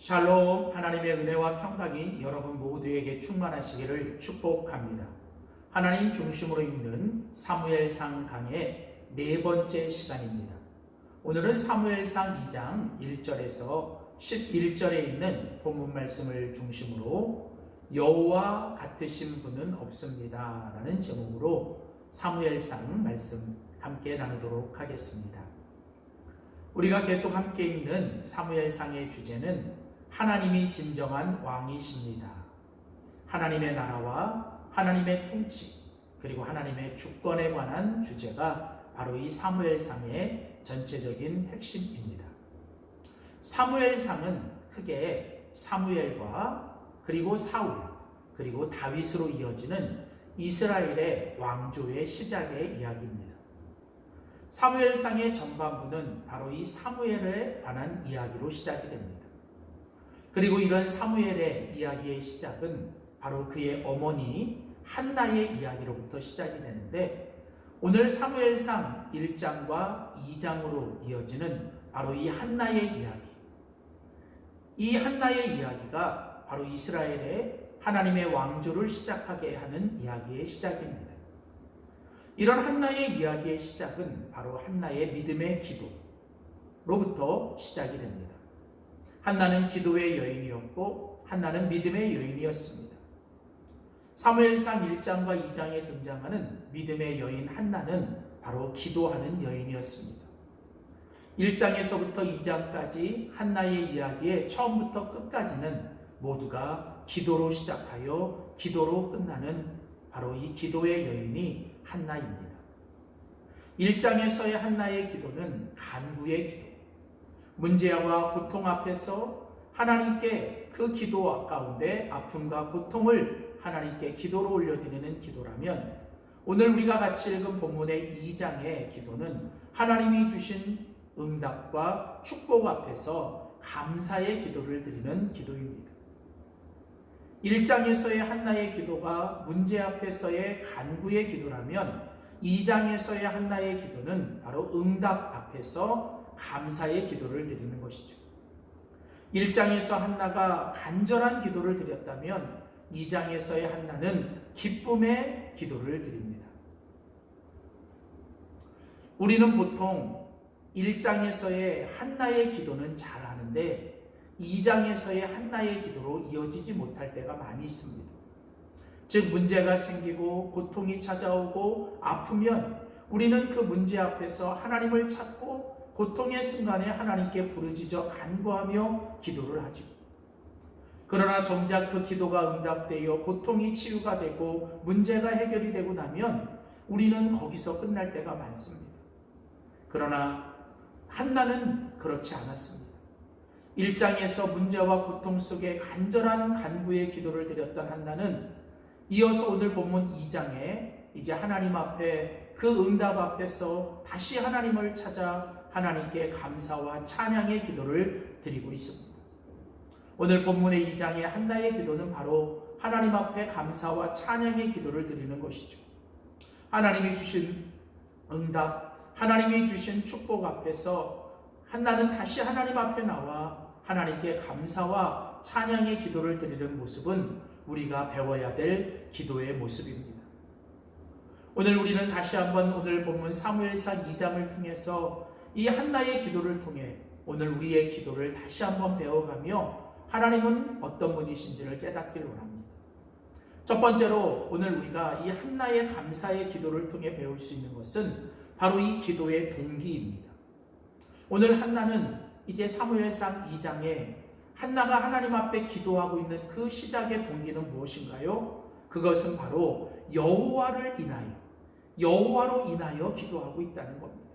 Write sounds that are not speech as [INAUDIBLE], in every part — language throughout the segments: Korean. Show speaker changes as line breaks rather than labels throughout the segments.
샬롬 하나님의 은혜와 평강이 여러분 모두에게 충만하시기를 축복합니다. 하나님 중심으로 읽는 사무엘상 강의 네 번째 시간입니다. 오늘은 사무엘상 2장 1절에서 11절에 있는 본문 말씀을 중심으로 여호와 같으신 분은 없습니다 라는 제목으로 사무엘상 말씀 함께 나누도록 하겠습니다. 우리가 계속 함께 읽는 사무엘상의 주제는 하나님이 진정한 왕이십니다. 하나님의 나라와 하나님의 통치 그리고 하나님의 주권에 관한 주제가 바로 이 사무엘상의 전체적인 핵심입니다. 사무엘상은 크게 사무엘과 그리고 사울 그리고 다윗으로 이어지는 이스라엘의 왕조의 시작의 이야기입니다. 사무엘상의 전반부는 바로 이 사무엘에 관한 이야기로 시작이 됩니다. 그리고 이런 사무엘의 이야기의 시작은 바로 그의 어머니 한나의 이야기로부터 시작이 되는데 오늘 사무엘상 1장과 2장으로 이어지는 바로 이 한나의 이야기. 이 한나의 이야기가 바로 이스라엘의 하나님의 왕조를 시작하게 하는 이야기의 시작입니다. 이런 한나의 이야기의 시작은 바로 한나의 믿음의 기도로부터 시작이 됩니다. 한나는 기도의 여인이었고 한나는 믿음의 여인이었습니다. 사무엘상 1장과 2장에 등장하는 믿음의 여인 한나는 바로 기도하는 여인이었습니다. 1장에서부터 2장까지 한나의 이야기의 처음부터 끝까지는 모두가 기도로 시작하여 기도로 끝나는 바로 이 기도의 여인이 한나입니다. 1장에서의 한나의 기도는 간구의 기도, 문제와 고통 앞에서 하나님께 그 기도 가운데 아픔과 고통을 하나님께 기도로 올려드리는 기도라면 오늘 우리가 같이 읽은 본문의 2장의 기도는 하나님이 주신 응답과 축복 앞에서 감사의 기도를 드리는 기도입니다. 1장에서의 한나의 기도가 문제 앞에서의 간구의 기도라면 2장에서의 한나의 기도는 바로 응답 앞에서 감사의 기도를 드리는 것이죠. 1장에서 한나가 간절한 기도를 드렸다면 2장에서의 한나는 기쁨의 기도를 드립니다. 우리는 보통 1장에서의 한나의 기도는 잘 아는데 2장에서의 한나의 기도로 이어지지 못할 때가 많이 있습니다. 즉 문제가 생기고 고통이 찾아오고 아프면 우리는 그 문제 앞에서 하나님을 찾고 고통의 순간에 하나님께 부르짖어 간구하며 기도를 하죠. 그러나 정작 그 기도가 응답되어 고통이 치유가 되고 문제가 해결이 되고 나면 우리는 거기서 끝날 때가 많습니다. 그러나 한나는 그렇지 않았습니다. 1장에서 문제와 고통 속에 간절한 간구의 기도를 드렸던 한나는 이어서 오늘 본문 2장에 이제 하나님 앞에 그 응답 앞에서 다시 하나님을 찾아 하나님께 감사와 찬양의 기도를 드리고 있습니다. 오늘 본문의 2장의 한나의 기도는 바로 하나님 앞에 감사와 찬양의 기도를 드리는 것이죠. 하나님이 주신 응답, 하나님이 주신 축복 앞에서 한나는 다시 하나님 앞에 나와 하나님께 감사와 찬양의 기도를 드리는 모습은 우리가 배워야 될 기도의 모습입니다. 오늘 우리는 다시 한번 오늘 본문 사무엘상 2장을 통해서 이 한나의 기도를 통해 오늘 우리의 기도를 다시 한번 배워가며 하나님은 어떤 분이신지를 깨닫길 원합니다. 첫 번째로 오늘 우리가 이 한나의 감사의 기도를 통해 배울 수 있는 것은 바로 이 기도의 동기입니다. 오늘 한나는 이제 사무엘상 2장에 한나가 하나님 앞에 기도하고 있는 그 시작의 동기는 무엇인가요? 그것은 바로 여호와를 인하여 여호와로 인하여 기도하고 있다는 겁니다.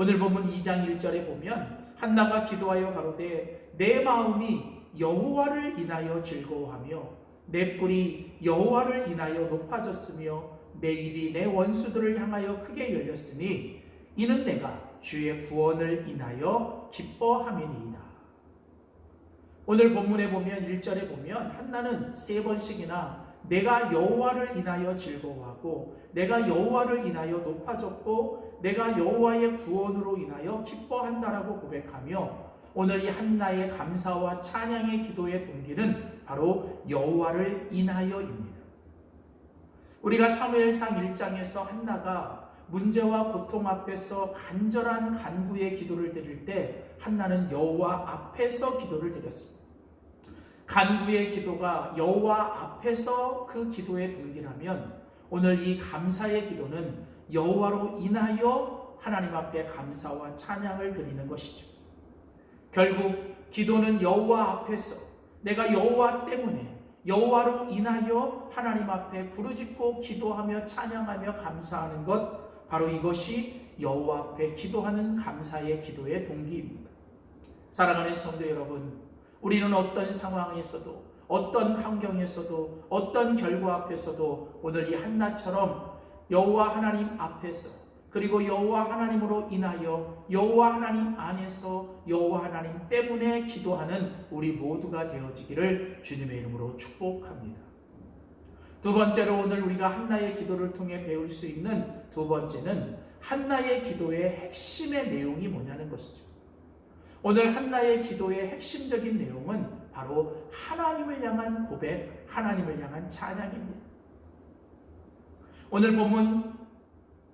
오늘 본문 2장 1절에 보면 한나가 기도하여 가로되 내 마음이 여호와를 인하여 즐거워하며 내 뿔이 여호와를 인하여 높아졌으며 내 입이 내 원수들을 향하여 크게 열렸으니 이는 내가 주의 구원을 인하여 기뻐함이니이다. 오늘 본문에 보면 1절에 보면 한나는 세 번씩이나 내가 여호와를 인하여 즐거워하고 내가 여호와를 인하여 높아졌고 내가 여호와의 구원으로 인하여 기뻐한다라고 고백하며 오늘 이 한나의 감사와 찬양의 기도의 동기는 바로 여호와를 인하여입니다. 우리가 사무엘상 1장에서 한나가 문제와 고통 앞에서 간절한 간구의 기도를 드릴 때 한나는 여호와 앞에서 기도를 드렸습니다. 간구의 기도가 여호와 앞에서 그 기도의 동기라면 오늘 이 감사의 기도는 여호와로 인하여 하나님 앞에 감사와 찬양을 드리는 것이죠. 결국 기도는 여호와 앞에서 내가 여호와 때문에 여호와로 인하여 하나님 앞에 부르짖고 기도하며 찬양하며 감사하는 것 바로 이것이 여호와 앞에 기도하는 감사의 기도의 동기입니다. 사랑하는 성도 여러분, 우리는 어떤 상황에서도 어떤 환경에서도 어떤 결과 앞에서도 오늘 이 한나처럼 여호와 하나님 앞에서 그리고 여호와 하나님으로 인하여 여호와 하나님 안에서 여호와 하나님 때문에 기도하는 우리 모두가 되어지기를 주님의 이름으로 축복합니다. 두 번째로 오늘 우리가 한나의 기도를 통해 배울 수 있는 두 번째는 한나의 기도의 핵심의 내용이 뭐냐는 것이죠. 오늘 한나의 기도의 핵심적인 내용은 바로 하나님을 향한 고백, 하나님을 향한 찬양입니다. 오늘 본문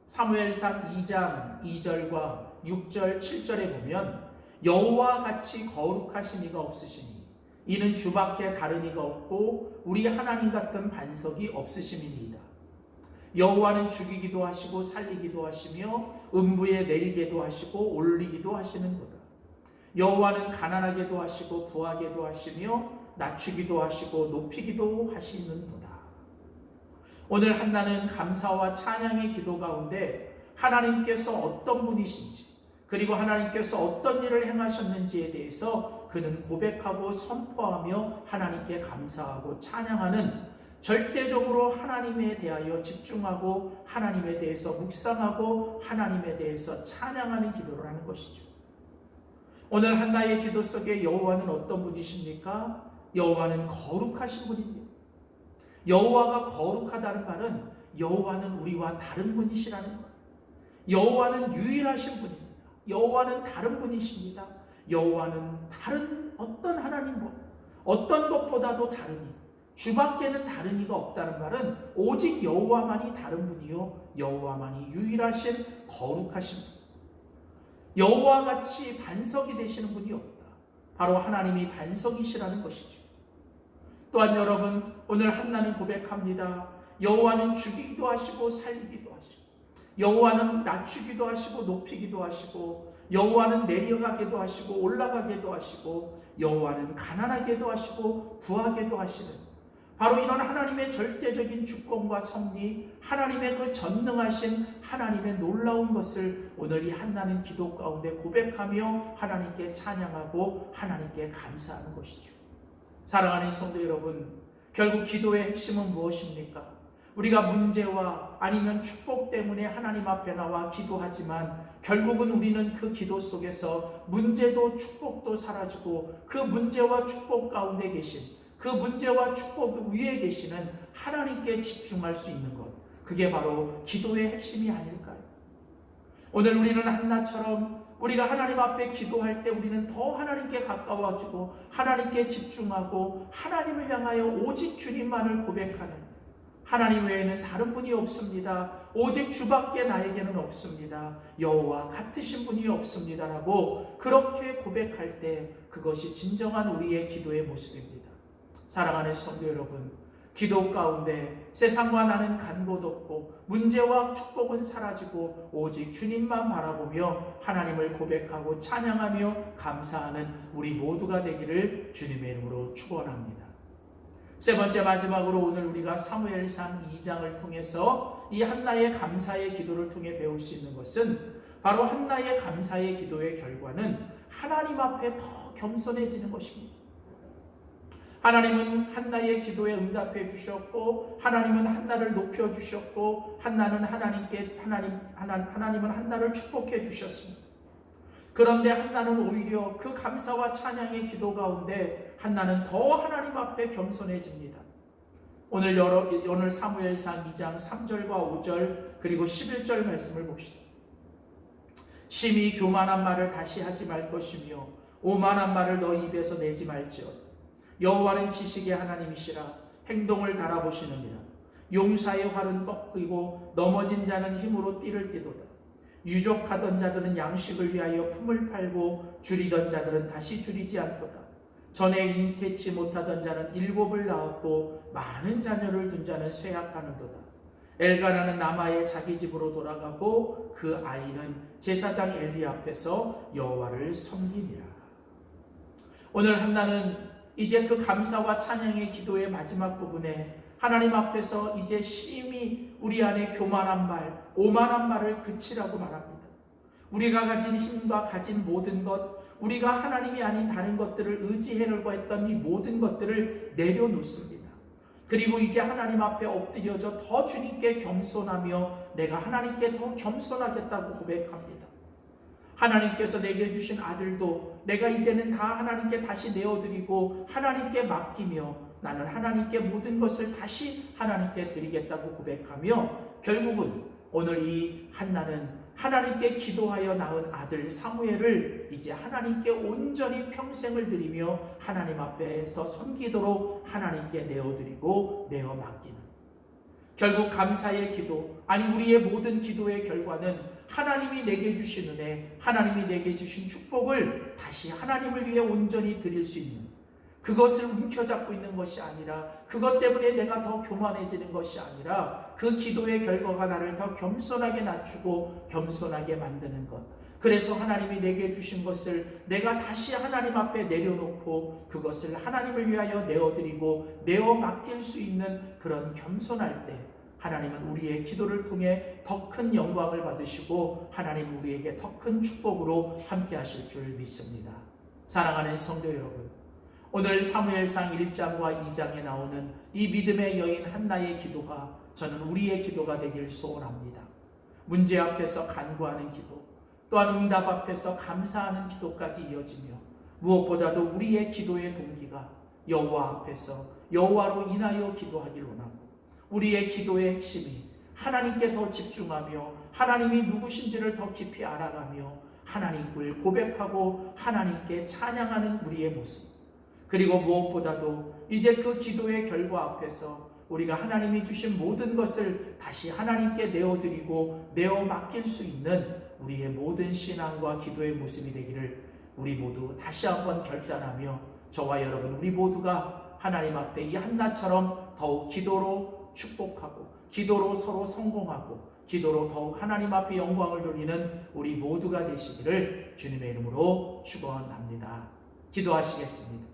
사무엘상 2장 2절과 6절 7절에 보면 여호와 같이 거룩하신 이가 없으시니 이는 주밖에 다른 이가 없고 우리 하나님 같은 반석이 없으심이니이다. 여호와는 죽이기도 하시고 살리기도 하시며 음부에 내리게도 하시고 올리기도 하시는도다. 여호와는 가난하게도 하시고 부하게도 하시며 낮추기도 하시고 높이기도 하시는도다. 오늘 한나는 감사와 찬양의 기도 가운데 하나님께서 어떤 분이신지 그리고 하나님께서 어떤 일을 행하셨는지에 대해서 그는 고백하고 선포하며 하나님께 감사하고 찬양하는 절대적으로 하나님에 대하여 집중하고 하나님에 대해서 묵상하고 하나님에 대해서 찬양하는 기도를 하는 것이죠. 오늘 한나의 기도 속에 여호와는 어떤 분이십니까? 여호와는 거룩하신 분입니다. 여호와가 거룩하다는 말은 여호와는 우리와 다른 분이시라는 말. 여호와는 유일하신 분입니다. 여호와는 다른 분이십니다. 여호와는 다른 어떤 하나님과 어떤 것보다도 다르니 주밖에는 다른 이가 없다는 말은 오직 여호와만이 다른 분이요 여호와만이 유일하신 거룩하신 분. 여호와 같이 반석이 되시는 분이 없다. 바로 하나님이 반석이시라는 것이죠. 또한 여러분 오늘 한나는 고백합니다. 여호와는 죽이기도 하시고 살리기도 하시고 여호와는 낮추기도 하시고 높이기도 하시고 여호와는 내려가게도 하시고 올라가게도 하시고 여호와는 가난하게도 하시고 부하게도 하시는 바로 이런 하나님의 절대적인 주권과 섭리, 하나님의 그 전능하신 하나님의 놀라운 것을 오늘 이 한나는 기도 가운데 고백하며 하나님께 찬양하고 하나님께 감사하는 것이죠. 사랑하는 성도 여러분, 결국 기도의 핵심은 무엇입니까? 우리가 문제와 아니면 축복 때문에 하나님 앞에 나와 기도하지만 결국은 우리는 그 기도 속에서 문제도 축복도 사라지고 그 문제와 축복 가운데 계신 그 문제와 축복 위에 계시는 하나님께 집중할 수 있는 것. 그게 바로 기도의 핵심이 아닐까요? 오늘 우리는 한나처럼 우리가 하나님 앞에 기도할 때 우리는 더 하나님께 가까워지고 하나님께 집중하고 하나님을 향하여 오직 주님만을 고백하는 하나님 외에는 다른 분이 없습니다. 오직 주밖에 나에게는 없습니다. 여호와 같으신 분이 없습니다라고 그렇게 고백할 때 그것이 진정한 우리의 기도의 모습입니다. 사랑하는 성도 여러분, 기도 가운데 세상과 나는 간곳 없고 문제와 축복은 사라지고 오직 주님만 바라보며 하나님을 고백하고 찬양하며 감사하는 우리 모두가 되기를 주님의 이름으로 축원합니다. 세 번째 마지막으로 오늘 우리가 사무엘상 2장을 통해서 이 한나의 감사의 기도를 통해 배울 수 있는 것은 바로 한나의 감사의 기도의 결과는 하나님 앞에 더 겸손해지는 것입니다. 하나님은 한나의 기도에 응답해 주셨고 하나님은 한나를 높여 주셨고 한나는 하나님께 하나님 하나, 하나님은 한나를 축복해 주셨습니다. 그런데 한나는 오히려 그 감사와 찬양의 기도 가운데 한나는 더 하나님 앞에 겸손해집니다. 오늘 여러 오늘 사무엘상 2장 3절과 5절 그리고 11절 말씀을 봅시다. 심히 교만한 말을 다시 하지 말 것이며 오만한 말을 너희 입에서 내지 말지어다. 여호와는 지식의 하나님이시라 행동을 달아보시느니라. 용사의 활은 꺾이고 넘어진 자는 힘으로 띠를 띠도다. 유족하던 자들은 양식을 위하여 품을 팔고 줄이던 자들은 다시 줄이지 않도다. 전에 잉태치 못하던 자는 일곱을 낳았고 많은 자녀를 둔 자는 쇠약하는도다. 엘가나는 남아의 자기 집으로 돌아가고 그 아이는 제사장 엘리 앞에서 여호와를 섬기니라. 오늘 한나는 이제 그 감사와 찬양의 기도의 마지막 부분에 하나님 앞에서 이제 심히 우리 안에 교만한 말, 오만한 말을 그치라고 말합니다. 우리가 가진 힘과 가진 모든 것, 우리가 하나님이 아닌 다른 것들을 의지하려고 했던 이 모든 것들을 내려놓습니다. 그리고 이제 하나님 앞에 엎드려져 더 주님께 겸손하며 내가 하나님께 더 겸손하겠다고 고백합니다. 하나님께서 내게 주신 아들도 내가 이제는 다 하나님께 다시 내어드리고 하나님께 맡기며 나는 하나님께 모든 것을 다시 하나님께 드리겠다고 고백하며 결국은 오늘 이 한나는 하나님께 기도하여 낳은 아들 사무엘을 이제 하나님께 온전히 평생을 드리며 하나님 앞에서 섬기도록 하나님께 내어드리고 내어 맡기는 결국 감사의 기도 아니 우리의 모든 기도의 결과는 하나님이 내게 주신 은혜 하나님이 내게 주신 축복을 다시 하나님을 위해 온전히 드릴 수 있는 그것을 움켜잡고 있는 것이 아니라 그것 때문에 내가 더 교만해지는 것이 아니라 그 기도의 결과가 나를 더 겸손하게 낮추고 겸손하게 만드는 것. 그래서 하나님이 내게 주신 것을 내가 다시 하나님 앞에 내려놓고 그것을 하나님을 위하여 내어드리고 내어 맡길 수 있는 그런 겸손할 때 하나님은 우리의 기도를 통해 더 큰 영광을 받으시고 하나님 우리에게 더 큰 축복으로 함께 하실 줄 믿습니다. 사랑하는 성도 여러분. 오늘 사무엘상 1장과 2장에 나오는 이 믿음의 여인 한나의 기도가 저는 우리의 기도가 되길 소원합니다. 문제 앞에서 간구하는 기도, 또한 응답 앞에서 감사하는 기도까지 이어지며 무엇보다도 우리의 기도의 동기가 여호와 앞에서 여호와로 인하여 기도하길 원하고 우리의 기도의 핵심이 하나님께 더 집중하며 하나님이 누구신지를 더 깊이 알아가며 하나님을 고백하고 하나님께 찬양하는 우리의 모습. 그리고 무엇보다도 이제 그 기도의 결과 앞에서 우리가 하나님이 주신 모든 것을 다시 하나님께 내어드리고 내어 맡길 수 있는 우리의 모든 신앙과 기도의 모습이 되기를 우리 모두 다시 한번 결단하며 저와 여러분 우리 모두가 하나님 앞에 이 한나처럼 더욱 기도로 축복하고 기도로 서로 성공하고 기도로 더욱 하나님 앞에 영광을 돌리는 우리 모두가 되시기를 주님의 이름으로 축원합니다. 기도하시겠습니다.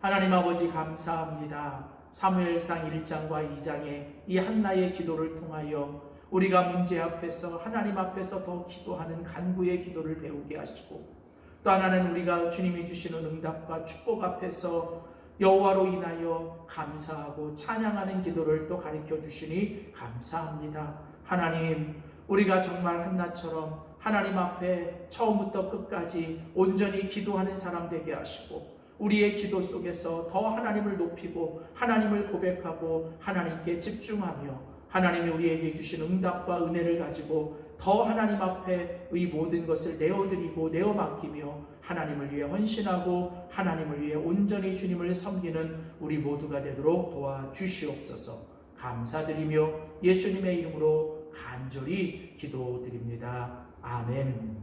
하나님 아버지 감사합니다. 사무엘상 1장과 2장의 이 한나의 기도를 통하여 우리가 문제 앞에서 하나님 앞에서 더 기도하는 간구의 기도를 배우게 하시고 또 하나는 우리가 주님이 주시는 응답과 축복 앞에서 여호와로 인하여 감사하고 찬양하는 기도를 또 가르쳐 주시니 감사합니다. 하나님, 우리가 정말 한나처럼 하나님 앞에 처음부터 끝까지 온전히 기도하는 사람 되게 하시고 우리의 기도 속에서 더 하나님을 높이고 하나님을 고백하고 하나님께 집중하며 하나님이 우리에게 주신 응답과 은혜를 가지고 더 하나님 앞에 의 모든 것을 내어드리고 내어 맡기며 하나님을 위해 헌신하고 하나님을 위해 온전히 주님을 섬기는 우리 모두가 되도록 도와 주시옵소서. 감사드리며 예수님의 이름으로 간절히 기도드립니다. 아멘.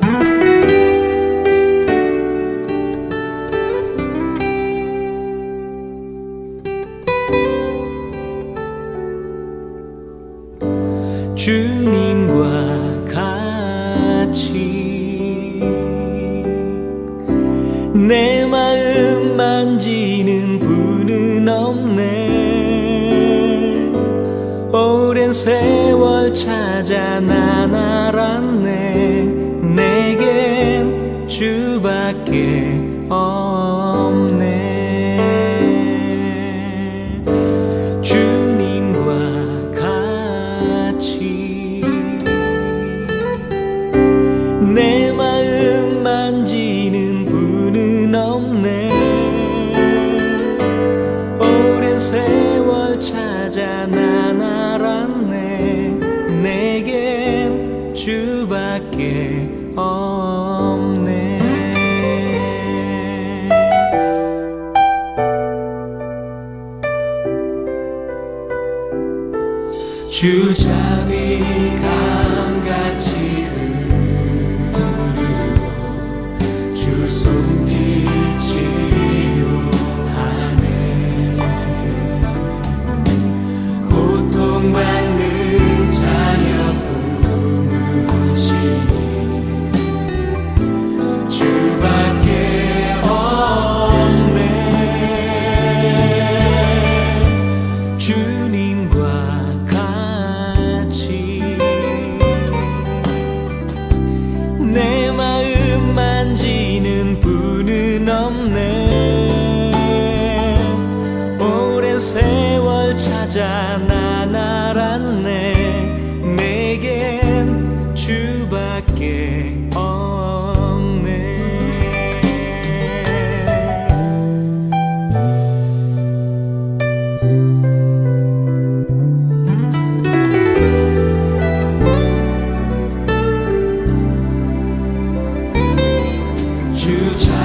주님 [LAUGHS] 감 주